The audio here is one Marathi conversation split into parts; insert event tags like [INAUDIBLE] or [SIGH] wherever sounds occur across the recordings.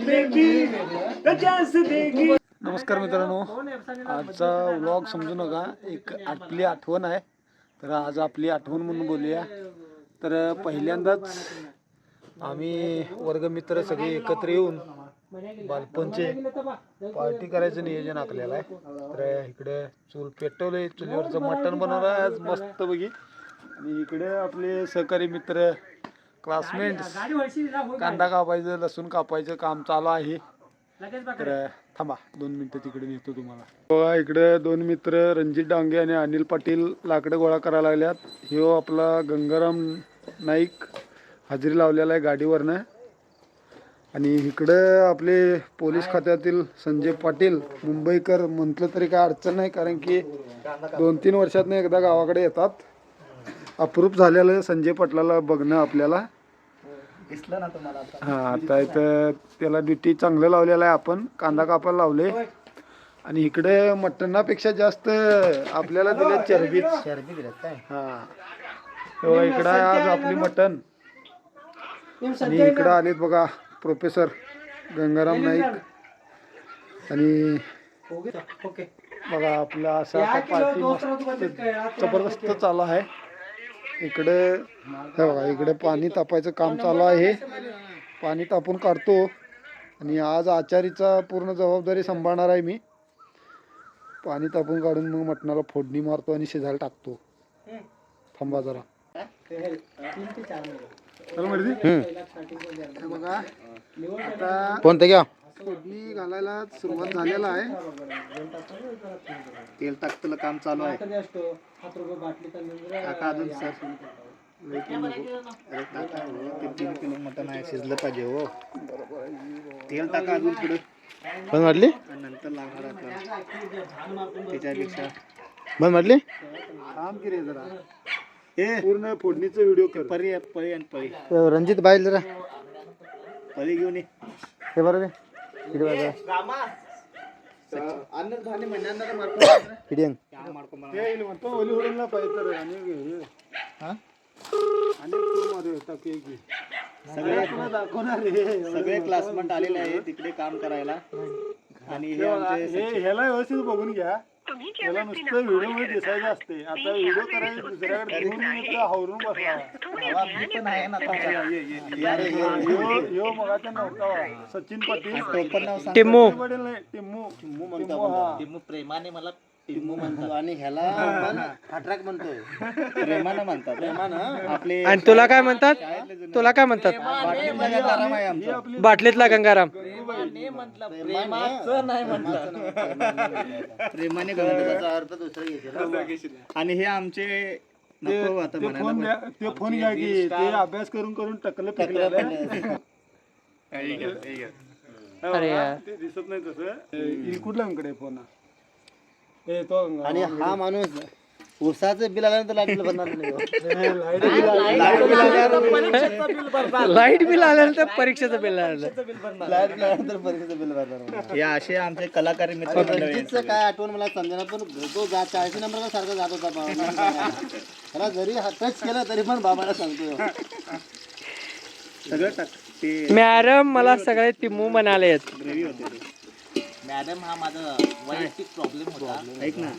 देगी देगी। नमस्कार मित्रांनो आजचा व्लॉग समजू नका एक आपली आठवण आहे. तर आज आपली आठवण म्हणून बोलूया. तर पहिल्यांदाच आम्ही वर्गमित्र सगळे एकत्र येऊन बालपणचे पार्टी करायचं नियोजन आखलेलं आहे. तर इकडे चूल पेटवले चुलीवरचं मटण बनवलं आहे आज मस्त बघी. आणि इकडे आपले सहकारी मित्र क्लासमेट्स कांदा कापायचं लसूण कापायचं काम चालू आहे. तर थांबा दोन मिनिटं तिकडे नेतो तुम्हाला. बघा इकडे दोन मित्र रणजित डांगे आणि अनिल पाटील लाकडं गोळा करायला लागल्यात. ह्यो आपला गंगाराम नाईक हजेरी लावलेला आहे गाडीवरनं. आणि इकडं आपले पोलीस खात्यातील संजय पाटील मुंबईकर म्हटलं तरी काय अडचण नाही कारण की दोन तीन वर्षातनं एकदा गावाकडे येतात. अप्रूप झालेलं संजय पाटलाला बघणं आपल्याला. दिसलं ना तुम्हाला आता? हा आता इथं त्याला ड्युटी चांगलं लावलेलं आहे. आपण कांदा कापायला लावले. आणि इकडे मटणापेक्षा जास्त आपल्याला दिले चरबीत. चरबी दिल्यात काय? हा. तेव्हा इकडं आहे आज आपली मटण. आणि इकडं आलेत बघा प्रोफेसर गंगाराम नाईक. आणि ओके. बघा आपला असा आता पार्टी मस्त जबरदस्त चालू आहे. इकडे हे बघा इकडे पाणी तापायचं काम चालू आहे. पाणी तापून काढतो. आणि आज आचारीचा पूर्ण जबाबदारी सांभाळणार आहे मी. पाणी तापून काढून मग मटणाला फोडणी मारतो आणि शिजायला टाकतो. थांबा जरा. हे बघा आता कोणतं घ्या? फोडणी घालायला सुरुवात झालेला आहे. तेल टाकतलं काम चालू आहे. काका अजून सर. अरे काका हो ते तीन किलो मटण आहे शिजलं पाहिजे हो. तेल टाका अजून पुढे. बंद म्हटली आणि नंतर लागणार आपल्याला त्याच्यापेक्षा. बंद म्हटली काम की रे जरा. ए. पूर्ण फोडणीचा व्हिडिओ कर. परी आहे, परी आणि परी. रणजित बाईल जरा. परी घेऊन ये. हे बरं [COUGHS] सगळे सगळे क्लासमेट आलेले आहे तिकडे काम करायला. आणि हे हे आमचे हे ह्याला व्यवस्थित बघून घ्या. त्याला नुसतं व्हिडिओमध्ये दिसायचं असते आता व्हिडिओ करायचं दुसऱ्याकडे घेऊन नुसतं हावरून बसला मगाचा नव्हता. सचिन पाटील. टिम्मू टिम्मू टिम्मू म्हणतो हा. टिम्मू प्रेमाने मला [LAUGHS] म्हणतो आणि ह्याला म्हणतोय. प्रेमानं म्हणतात. [LAUGHS] प्रेमानं आपले आणि तुला काय म्हणतात? तुला काय म्हणतात? बाटलीतला गंगाराम आहे आमचा. बाटलीतला गंगाराम. प्रेमाचं नाही म्हटलं. प्रेमाने त्याचा अर्थ दुसरा आणि हे आमचे नको आता ते म्हणायला फोन पण. द्या- ते फोन घ्या की ते अभ्यास करून करून टकलं टकलं अरे यार. ते दिसत नाही तसं. अंकडे फोन? हा? आणि हा माणूस उसाचं बिल आल्यानंतर लाइट बिल भरणार नाही हो. लाइट बिल आल्यानंतर परीक्षेचं बिल आलं लाइट बिल आल्यानंतर परीक्षेचं बिल भरणार हे असे आमचे कलाकारी मित्र रणजितचं काय आठवण मला समजेना पण तो जा चाळीस नंबर सारखा जात होता बाबा. त्याला जरी टच केलं तरी पण बाबाला सांगतो सगळं टाक. मॅडम मला सगळे तिम्मू म्हणाले मॅडम हा माझा वैयक्तिक प्रॉब्लेम होता. ऐक ना.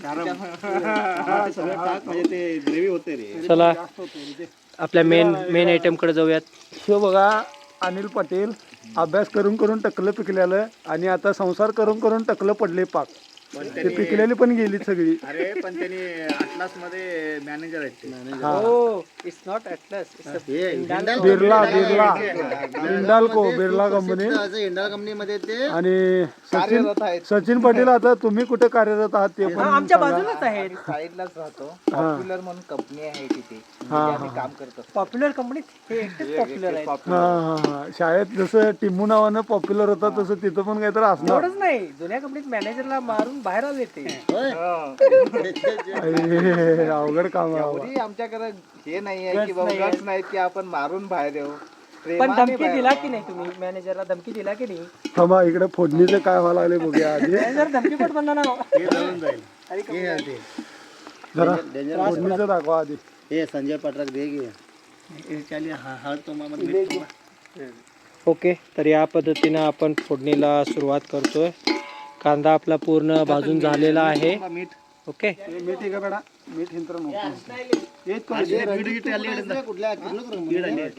हा, [LAUGHS] ते सगळं टाक म्हणजे ते ग्रेव्ही होते रे. चला. आपल्या मेन मेन आयटमकडे जाऊयात. शिव बघा अनिल पाटील अभ्यास करून करून टकलं पिकलेलं आणि आता संसार करून करून टकलं पडले पाक. ते पिकलेली पण गेली सगळी. अरे पण त्यांनी अटलासमध्ये मॅनेजर आहेत ते. हो. It's not Atlas Birla Birla Hindalco Birla company India कंपनीमध्ये ते आणि सचिन कार्यरत आहेत. सचिन पाटील आता तुम्ही कुठे कार्यरत आहात ते पण आमच्या बाजूलाच आहेत. साईडलाच राहतो. पॉप्युलर म्हणून कंपनी आहे तिथे. हा आम्ही काम करतो पॉप्युलर कंपनीत हे एकटेच पॉप्युलर आहेत. हा हा हा. शाळेत जसं टिम्मू नावानं पॉप्युलर होता तसं तिथं पण काहीतरी असणार. एवढंच नाही. जुन्या कंपनीत मॅनेजरला मारून बाहेर आले ते अरे, अवघड काम आहे बाबा. एवढी आमच्याकडे हे नाही आहे की बाबा guts नाहीत की आपण मारून बाहेर येऊ. पण प्रेमाने धमकी बाहेर दिला की नाही तुम्ही? मॅनेजरला धमकी दिला की नाही? थांबा इकडे फोडणीचं काय व्हायला लागले बघूया आधी. धमकी पण म्हणणार ना हे जळून जाईल. हे. जरा फोडणीचं दाखवा आधी. हे संजय पटराक दे गे हा हळद तो मामा ओके तर या पद्धतीनं आपण फोडणीला सुरुवात करतोय. कांदा आपला पूर्ण भाजून झालेला आहे. मीठ. ओके. मीठ आहे का बेडा मीठ हिंतर कुठल्या? किर्लोस्करमध्ये?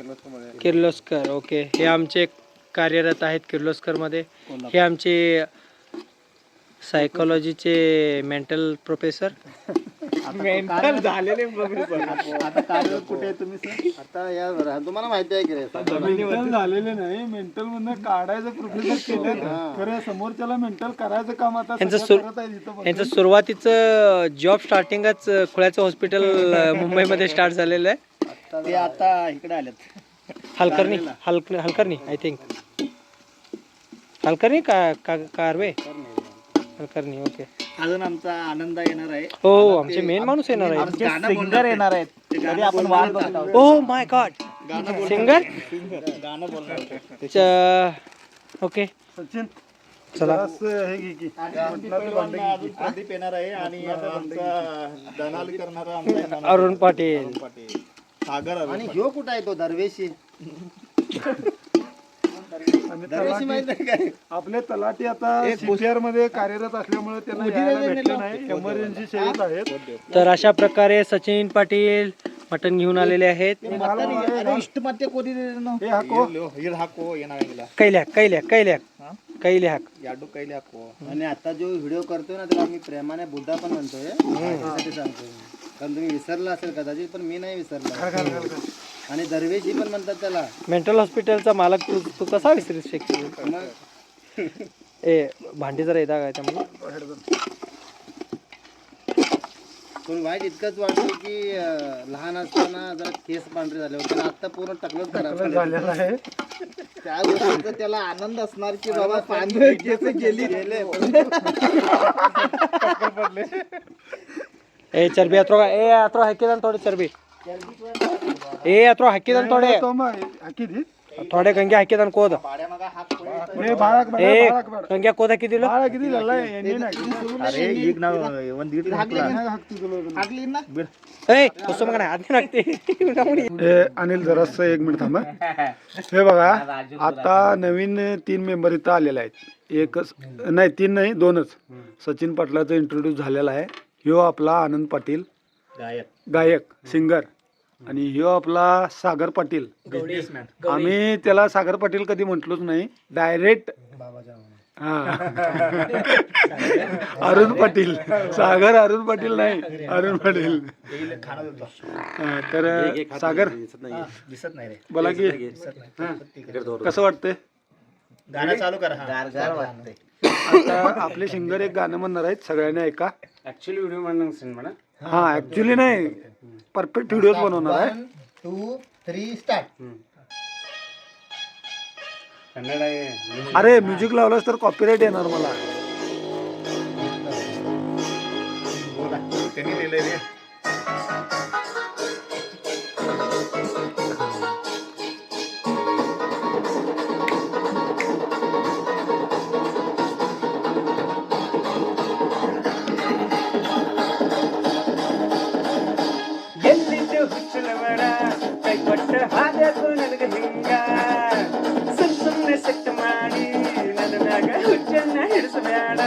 किर्लोस्कर. ओके. हे आमचे कार्यरत आहेत किर्लोस्करमध्ये. हे आमचे सायकोलॉजीचे मेंटल प्रोफेसर मेंटल झालेले आता कार्यरत [LAUGHS] कुठे आहे तुम्ही सर आता या तुम्हाला माहिती आहे की रे मेंटल झालेले नाही मेंटल मधनं काढायचं प्रोफेसर केलं खरं समोरच्याला मेंटल करायचं काम आता यांचं सुरुवातीचं जॉब स्टार्टिंगच खुळ्याचं हॉस्पिटल मुंबईमध्ये स्टार्ट झालेलं आहे. ते आता इकडे आलेत. हलकर्णी हलक हलकर्णी आय थिंक हलकर्णी का का कारवे? हलकर्णी. ओके अजून आमचा आनंद येणार आहे. हो आमचे मेन माणूस येणार आहे सिंगर येणार आहेत. तरी आपण वाट बघत आहोत. ओ माय गॉड सिंगर गाणं बोलणार ओके सचिन चला. अजून येणार आहे आणि आता आमचा दलाल करणारा आमचा येणार आहे. अरुण पाटील. पाटील. सागर आणि ह्यो कुठं आहे तो दरवेशी? [LAUGHS] आणि काय. आपले तलाठी आता सीपीआरमध्ये कार्यरत असल्यामुळे त्यांना यायला भेटलं नाही. एमर्जन्सी सेवेत आहेत. तर अशा प्रकारे सचिन पाटील मटण घेऊन आलेले आहेत. इष्टमात्य कोणी हे हाको हाको येणार आहे कैल्याक कैल्याक कैल्याक. कैल्याक याडू कैले हाको आणि आता जो व्हिडिओ करतोय ना त्याला आम्ही प्रेमाने बुद्धा पण म्हणतोय. त्यासाठी सांगतोय. कारण तुम्ही विसरला असेल कदाचित पण मी नाही विसरला. आणि दरवेशी पण म्हणतात त्याला. मेंटल हॉस्पिटलचा मालक तू तू कसा विसरू शकतो मग? ए भांडी जरा येता काय त्यामध्ये पण वाईट इतकंच वाटतं की अं, लहान असताना जरा केस पांढरे झाले होते. आता पूर्ण टकलच खराब झाले. झालेला आहे. त्या गोष्टीचा त्याला आनंद असणार की बाबा पांढरे केस गेली. गेले ए चरबी अत्रो चरबी ए अत्रो हाकी दी थोडे कोद हे बाळाक बाळा ए बाळाक बाळा गंग्या कोद किती दिलो बाळा किती झाला एनी नाही अरे ಈಗ ನಾವು ಒಂದ್ ದೀಡ್ हाकती तुला ಹಾಕ್ಲಿ ಇನ್ನ ए कसं मग आधी लागते हे अनिल जरास एक मिनिट थांबा हे बघा आता नवीन तीन मेंबर इथं आलेले आहेत एकच नाही तीन नाही दोनच सचिन पाटलाचा इंट्रोड्यूस झालेला आहे ह्यो आपला आनंद पाटील ಗಾಯಕ್ गायक सिंगर आणि ह्यो आपला सागर पाटील. आम्ही त्याला सागर पाटील कधी म्हटलोच नाही. डायरेक्ट हा. अरुण पाटील. सागर अरुण पाटील नाही. अरुण पाटील. हा, तर सागर. दिसत नाही. रे. बोला की. हा, कसं वाटतंय? गाणं चालू करा. गारगार वाटते आता आपले सिंगर एक गाणं म्हणणार आहेत. सगळ्यांनी ऐका. ऍक्च्युअली व्हिडिओ म्हणून म्हणा हा ऍक्च्युली नाही. परफेक्ट व्हिडिओ बनवणार आहे. टू थ्री स्टार्ट कन्नड आहे. अरे म्युझिक लावलंस तर कॉपीराईट येणार मला. त्यांनी दिलंय रे. ಕೈಕೊಟ್ಟ ಹಾದ್ಯಾಕೋ ನನಗೆ ಹಿಂಗ ಸುಮ್ ಸುಮ್ನೆ ಸೆಟ್ ಮಾಡಿ ನನ್ನ ಮ್ಯಾಗ ಹುಚ್ಚನ್ನ ಹಿಡಿಸಬೇಡ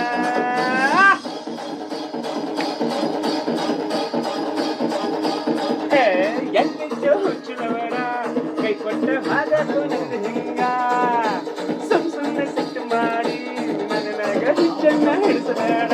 ಏ, ಎಲ್ಲಿದ್ದು ಹುಚ್ಚಲವಡ ಕೈಕೊಟ್ಟ ಹಾದ್ಯಾಕೋ ನನಗೆ ಹಿಂಗ ಸುಮ್ ಸುಮ್ನೆ ಸೆಟ್ ಮಾಡಿ ನನ್ನ ಮ್ಯಾಗ ಹುಚ್ಚನ್ನ ಹಿಡಿಸಬೇಡ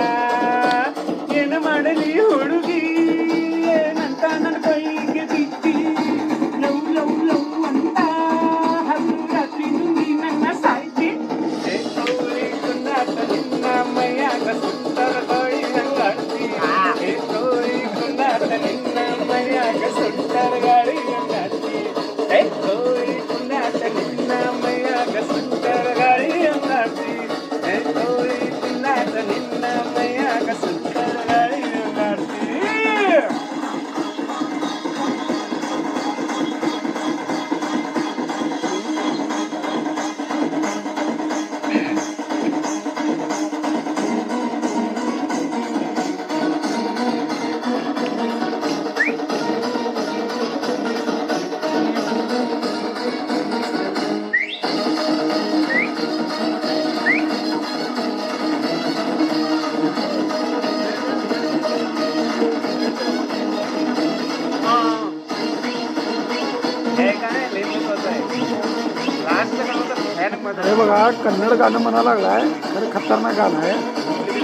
कन्नड गाणं म्हणा लागलाय. खरं खतरनाक गाणं आहे.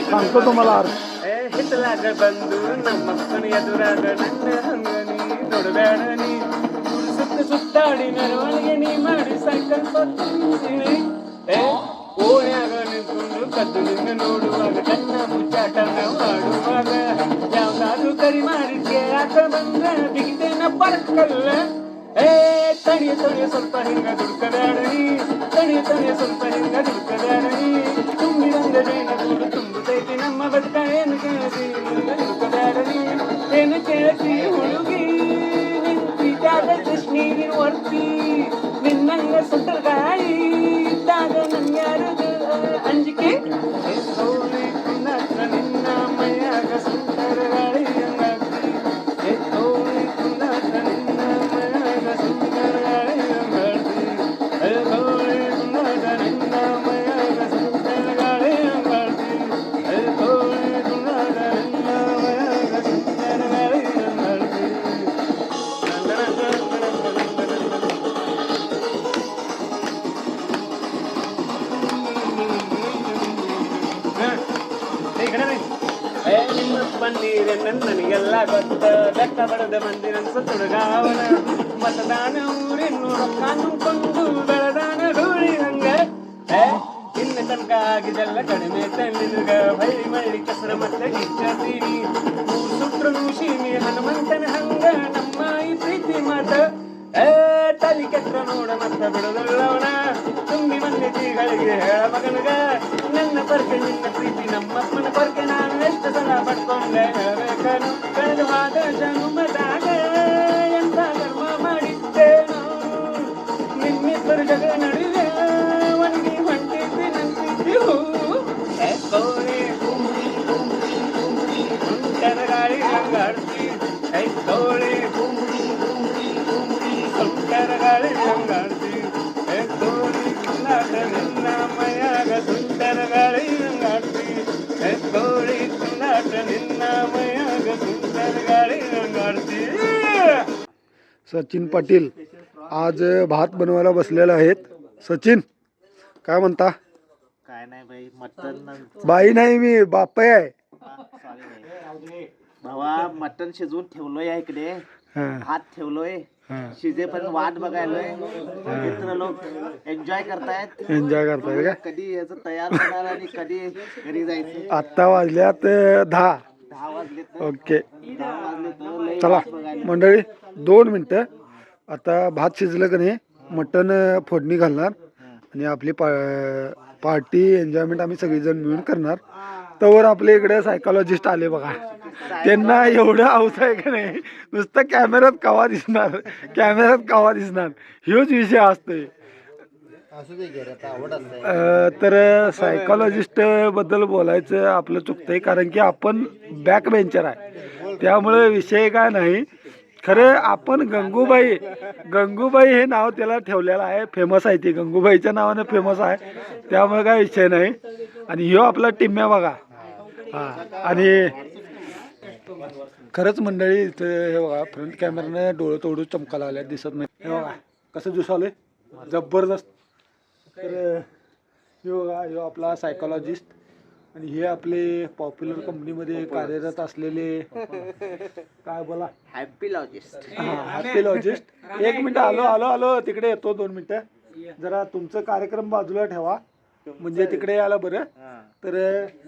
सांगतो तुम्हाला अर्थ ಹಿತ್ತಲಾಗ ಬಂದು ನಮ್ಮ ಮಕ್ಕನ ಎದುರಾಗ ನನ್ನ ಹಂಗನಿ ನೋಡಬೇಡನಿ ಸುತ್ತ ಬಡದ ಮಂದಿರ ಸುತ್ತುಡುಗಾವನ ಮತದಾನ ಊರಿನ್ನು ರೊಕ್ಕ ನುಂಕೊಂಡು ಬೆಳದಾನ ಧೂಳಿ ಹಂಗ. ಇನ್ನು ತನಕ ಆಗಿದೆಲ್ಲ ಕಡಿಮೆ ನಿನಗ. ಬೈ ಮಳ್ಳಿ ಕೆಸರ ಮತ್ತೆ ಊರ್ ಸುಟ್ರು ಶೀನಿ ಹನುಮಂತನ ಹಂಗ ನಮ್ಮ ಈ ಪ್ರೀತಿ ಮಾತ. ತಲಿ ಕೆಟ್ಟ ನೋಡ ಮತ್ತ ಬಿಡದಲ್ಲವನ ತುಂಬಿ ಬಂದಿದ್ದೀಗಳಿಗೆ ಹೇಳ ಮಗನಗ. ನನ್ನ ಪರ್ಕೆ ನಿನ್ನ ಪ್ರೀತಿ ನಮ್ಮಪ್ಪನ ಪರ್ಕೆ ನಾನು ಎಷ್ಟು ಸಲ ಪಡ್ಕೊಂಡೆ. ಸಾಕನು ಕಳೆದವಾದ ಜನುಮದಾಗ ಎಂತ ಧರ್ಮ ಮಾಡಿದ್ದೆ ನಿಮ್ಮಿಬ್ಬರು ಜಗ ನಡುವೆ ಒಣಗಿ ಹೊಂಟಿದ್ವಿ ನಂತಿದ್ದೆವು ಕೋರಿ ಭೂಮಿ ಸುಂಟರ ಗಾಳಿ ರಂಗಾಡ್ತಿ ಕೈ ಕೋಳಿ ಭೂಮಿ ಗಾಳಿ ರಂಗ सचिन पाटील आज भात बनवायला बसलेले आहेत. सचिन काय म्हणता? काय नाही बाई मटन बाई नाही मी बापय आहे. भावा मटन शिजवून ठेवलोय इकडे. भात ठेवलोय. हां. शिजेपर्यंत वाट बघायलोय. मित्र लोक एन्जॉय करतायत. एन्जॉय करताय का? कधी याचं तयार होणार आणि कधी घरी जायचं. आत्ता वाजल्यात दहा. ओके. तर चला मंडळी दोन मिनटं. आता भात शिजलं का नाही मटण फोडणी घालणार आणि आपली पा पार्टी एन्जॉयमेंट आम्ही सगळेजण मिळून करणार. तवर आपल्या इकडे सायकोलॉजिस्ट आले बघा. त्यांना एवढं आवत आहे का नाही? नुसतं कॅमेऱ्यात कवा दिसणार? कॅमेऱ्यात कवा दिसणार? ह्योच विषय असतोय असू दे घे रे, आता आवड असते अ, तर सायकोलॉजिस्टबद्दल बोलायचं आपलं चुकतंय कारण की आपण बॅक बेंचर आहे. त्यामुळे विषय काय नाही. खरं आपण गंगूबाई गंगूबाई हे नाव त्याला ठेवलेलं आहे फेमस आहे ती. गंगूबाईच्या नावानं फेमस आहे. त्यामुळे काय विषय नाही. आणि ह्यो आपला टिम्या बघा. हा आणि खरंच मंडळी इथं हे बघा फ्रंट कॅमेराने डोळं तोडू चमकायला आल्या दिसत नाही. हे बघा कसं दिसावलंय जबरदस्त. तर हे बघा ह्यो आपला सायकोलॉजिस्ट आणि हे आपले पॉप्युलर कंपनीमध्ये कार्यरत असलेले काय बोला? हॅपी लॉजिस्ट हॅपीलॉजिस्ट एक मिनिट आलो आलो आलो तिकडे येतो दोन मिनिटं. जरा तुमचं कार्यक्रम बाजूला ठेवा. म्हणजे तिकडे यायला बरं. तर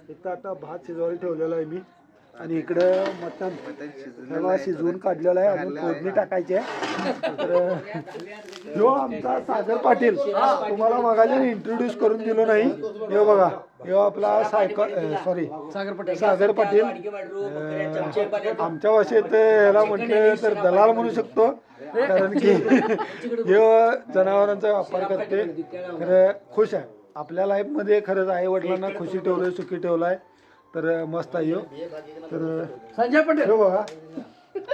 इथं आता भात शिजवायला ठेवलेला आहे मी. आणि इकडं मटण. ह्याला शिजवून काढलेलं आहे अजून फोडणी टाकायची आहे. तर ह्यो आमचा सागर पाटील. तुम्हाला मगाशी इंट्रोड्यूस करून दिलो नाही. ह्यो बघा ह्यो आपला सायको सॉरी सागर पाटील. आमच्या भाषेत ह्याला म्हटलं तर दलाल म्हणू शकतो. कारण की ह्यो जनावरांचा व्यापार करते. खरं खुश आहे. आपल्या लाईफमध्ये खरंच आई वडिलांना खुशी ठेवलंय सुखी ठेवलाय. तर मस्त आहे ह्यो तर संजय पटेल. बघा.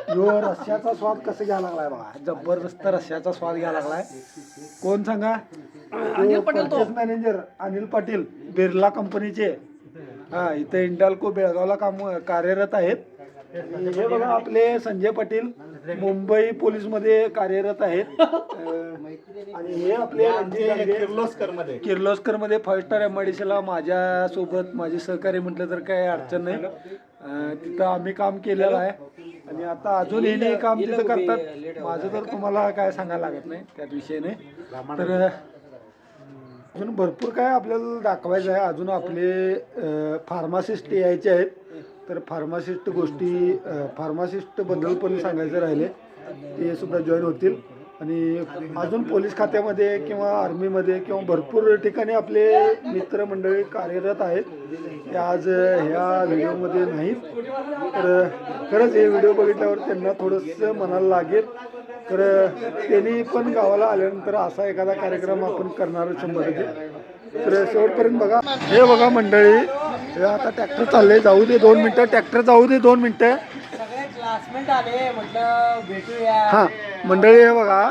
ह्यो रश्याचा स्वाद कसं घ्यायला लागलाय बघा. जबरदस्त रश्याचा स्वाद घ्यायला लागलाय. कोण सांगा? पर्चेस मॅनेजर अनिल पाटील बिर्ला कंपनीचे. हा इथे इंडाल्को बेळगावला काम कार्यरत आहेत. हे बघा आपले संजय पाटील. मुंबई पोलीसमध्ये कार्यरत आहेत. [LAUGHS] अं, आणि हे आपले रणजित किर्लोस्करमध्ये किर्लोस्करमध्ये five star M I D सीला माझ्यासोबत माझे सहकारी म्हटलं तर काही अडचण नाही. अं, तिथं आम्ही काम केलेलं आहे. आणि आता अजून हे नाही काम तिथं करतात माझं तर तुम्हाला काय सांगायला लागत नाही त्यात विषय नाही. तर अजून भरपूर काय आपल्याला दाखवायचं आहे. अजून आपले फार्मासिस्ट यायचे आहेत. तर फार्मासिस्ट गोष्टी फार्मासिस्टबद्दल पण सांगायचं राहिले ते सुद्धा जॉईन होतील. आणि अजून पोलीस खात्यामध्ये किंवा आर्मीमध्ये किंवा भरपूर ठिकाणी आपले मित्रमंडळी कार्यरत आहेत. ते आज ह्या व्हिडिओमध्ये नाहीत. तर खरंच हे व्हिडिओ बघितल्यावर त्यांना थोडंसं मनाला लागेल. तर त्यांनी पण गावाला आल्यानंतर असा एखादा कार्यक्रम आपण करणार शंभर टक्के. तर शेवटपर्यंत बघा. हे बघा मंडळी हे आता ट्रॅक्टर चालले जाऊ दे दोन मिनटं ट्रॅक्टर जाऊ दे दोन मिनटं. हां मंडळी हे बघा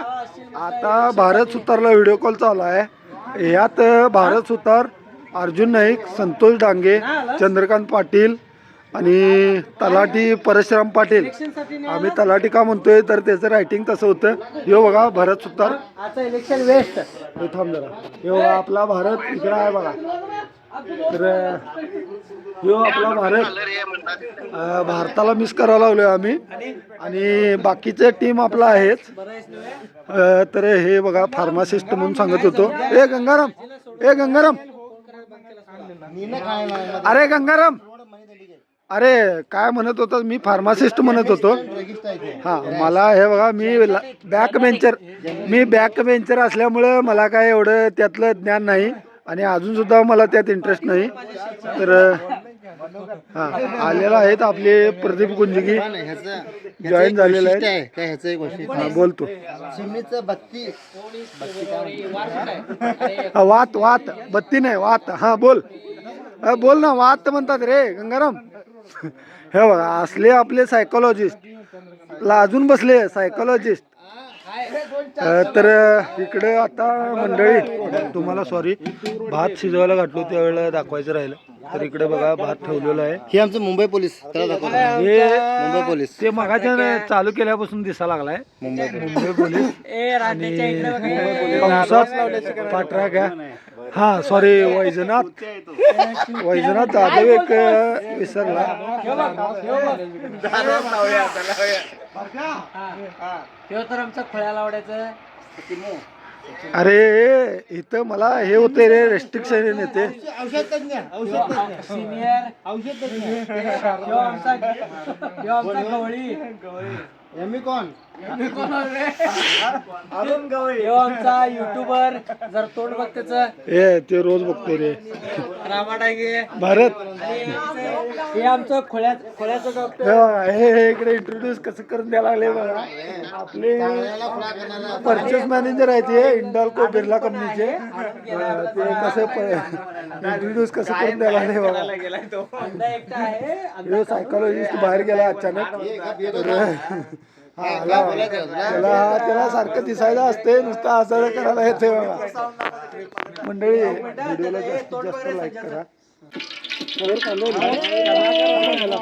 आता भारत सुतारला व्हिडिओ कॉल चालू आहे. यात भारत सुतार अर्जुन नाईक संतोष डांगे चंद्रकांत पाटील आणि तलाठी परशुराम पाटील. आम्ही तलाठी का म्हणतोय तर त्याचं रायटिंग तसं होतं. हे बघा भारत सुतार. आता इलेक्शन वेस्ट हे थांब जरा. हे बघा आपला भारत इकडे आहे बघा. तर ह्यो आपला भारत भारताला मिस करायला लागलोय आम्ही. आणि बाकीचे टीम आपला आहेच तर हे बघा फार्मासिस्ट म्हणून सांगत होतो. ए गंगाराम ए गंगाराम. अरे गंगाराम. अरे काय म्हणत होता? मी फार्मासिस्ट म्हणत होतो. हा मला हे बघा मी बॅक बेंचर मी बॅक बेंचर असल्यामुळं मला काय एवढं त्यातलं ज्ञान नाही. आणि अजून सुद्धा मला त्यात इंटरेस्ट नाही. तर हा आलेला आहेत आपले प्रदीप गुंजगी. जॉईन झालेले आहे. काय ह्याचं एक गोष्ट हा बोलतो. चिमणीचं बत्ती. हा, वात वात. बत्ती नाही वात. हा बोल. हा, बोल ना वात म्हणतात रे गंगाराम. हे बघा असले आपले सायकोलॉजिस्ट लाजून बसले सायकोलॉजिस्ट तर इकडे आता मंडळी तुम्हाला सॉरी भात शिजवायला घातलो त्यावेळेला दाखवायचं राहिलं. तर इकडे बघा भात ठेवलेला आहे. हे आमचं मुंबई पोलीस त्याला हे मुंबई पोलीस. ते मगाच्या चालू केल्यापासून दिसा लागलाय. मुंबई मुंबई पोलीस. ए रात्रीच्या इकडे बघा. कंसात पाठरा घ्या हा सॉरी वैजनाथ. वैजनाथ जाधव एक विसरला. तर आमचा अरे इथं मला हे होते रे रेस्ट्रिक्शन येते. सिनियर औषध आमचा गवळी. एमी कोण? आमचा युट्यूबर जर तोंड बघ त्याचं हे ते रोज बघतो रे. रामा डांगे. भारत. हे आमचं खोळ्या खोळ्याचं डॉक्टर. हे हे हे इकडे इंट्रोड्यूस कसं करून द्यायला लागले बघा. आपले परचेस मॅनेजर आहेत हे इंडॉल्को बिर्ला कंपनीचे अ, ते कसं इंट्रोड्यूस कसं करून द्यायला लागले बघा. एकटा आहे. हे सायकोलॉजिस्ट बाहेर गेला अचानक. तर. त्याला हा त्याला सारखं दिसायचं असते नुसतं असं करायला येते बघा मंडळी व्हिडिओला जास्तीत जास्त लाईक करा वर चालू आहे ना?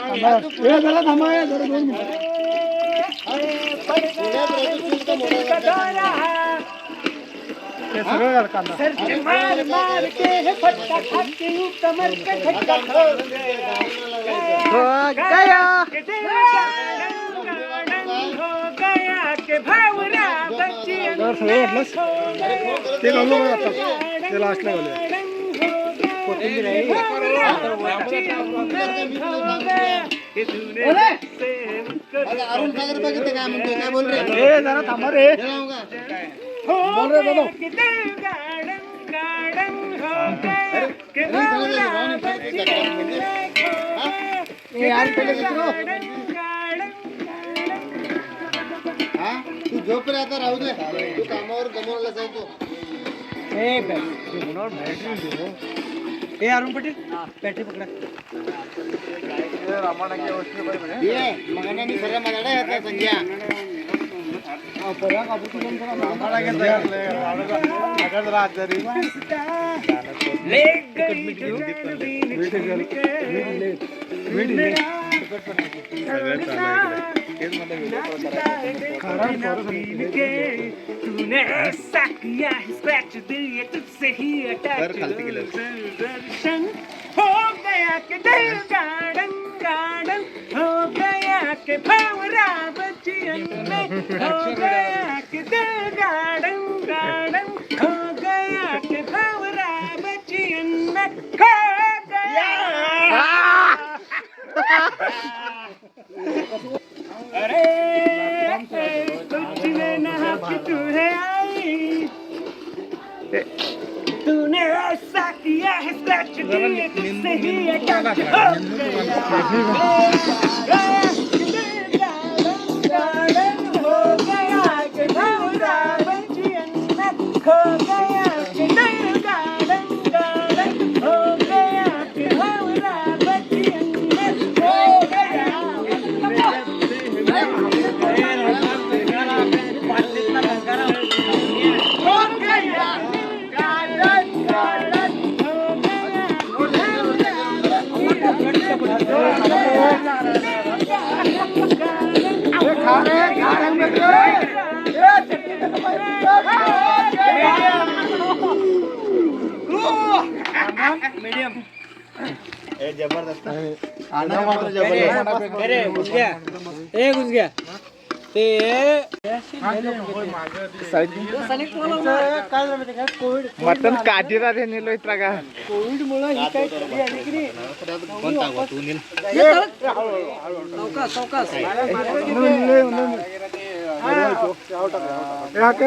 थांबा. ए, जरा थांबा ए, जरा दोन मिनिटं. ते सगळं घाल कांदा तर सगळं घातलंस ते घालू बघ आता ते लास्टला घालूया कोथिंबीर आहे अरुण सागर बघितलं काय म्हणतोय काय बोल रे ए जरा थांबा रे बोल रे दादा हा तू झोप रे आता राहू दे तू कामावर गमवला जातो ए ए अरुण पटेल बॅटरी पकडा ये मगाने सगळ्या मराठा येतात संध्या मीठ घाल. मीठ लय. तूने ऐसा किया स्क्रैच दिल तुझसे ही अटैच हो गया के दिल गार्डन गार्डन हो गया के भंवरा बचियन में हो गया के दिल गार्डन गार्डन हो गया के भंवरा बचियन में हो गया अरे कुछ ना कि तू है आई। तूने ऐसा किया है स्क्रैच दिए तुझसे ही अटैच हो गया। कि मटन काजीरा नेलो इतरा का? कोविड मुळे ही काय कधी आली की नाही? टाकू तू सावकाश ಯಾಕೆ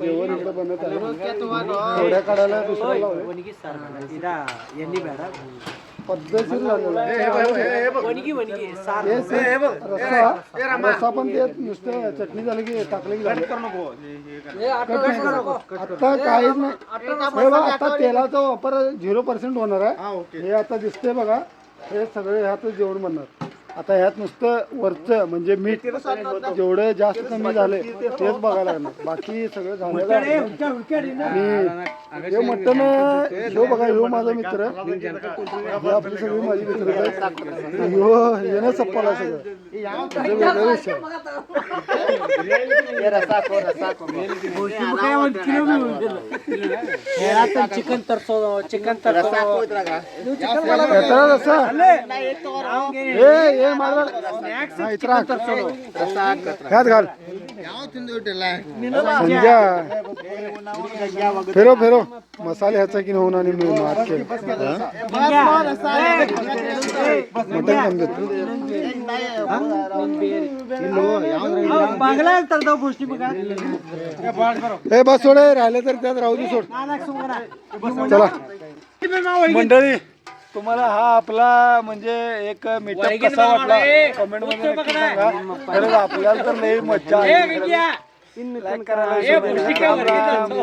जेवण इकडे बनत आहे थोड्या काढायला दुसरं लावलंय. वणगी सार इदा यांनी बेडा. पद्धतशीर झालेलं हे रस्सा पण ते नुसतं चटणी झाली की टाकलं की झालं. आता काहीच नाही. हे आता तेलाचा वापर झिरो पर्सेंट होणार आहे. हे आता दिसतंय बघा. हे सगळे ह्यातच जेवण बनणार. आता ह्यात नुसतं वरचं म्हणजे मीठ जेवढं जास्त कमी झालंय तेच बघायला लागणार. बाकी सगळं झालेलं आहे आणि हे मटण ह्यो बघा ह्यो माझा मित्र. हे आपली सगळी माझी मित्र. ह्यो येणं सप्पाला सगळं. तुझं वेगळं विषय. हे रसा को रसा को. चिकन तरसो चिकन रस्सा हे रसा ह्यात घाल. संध्या. फेरो फेरो. मसाले ह्याचा की नव्हून आणि मी मार केलं मटन समजत हे? बस सोड राहिले तर त्यात राहू दे सोड. चला. मंडळी तुम्हाला हा आपला म्हणजे एक मीटअप कसा वाटला? कमेंटमध्ये नक्की सांगा. खरंच आपल्याला तर लई मज्जा आली. लाईक करायला विसरू नका.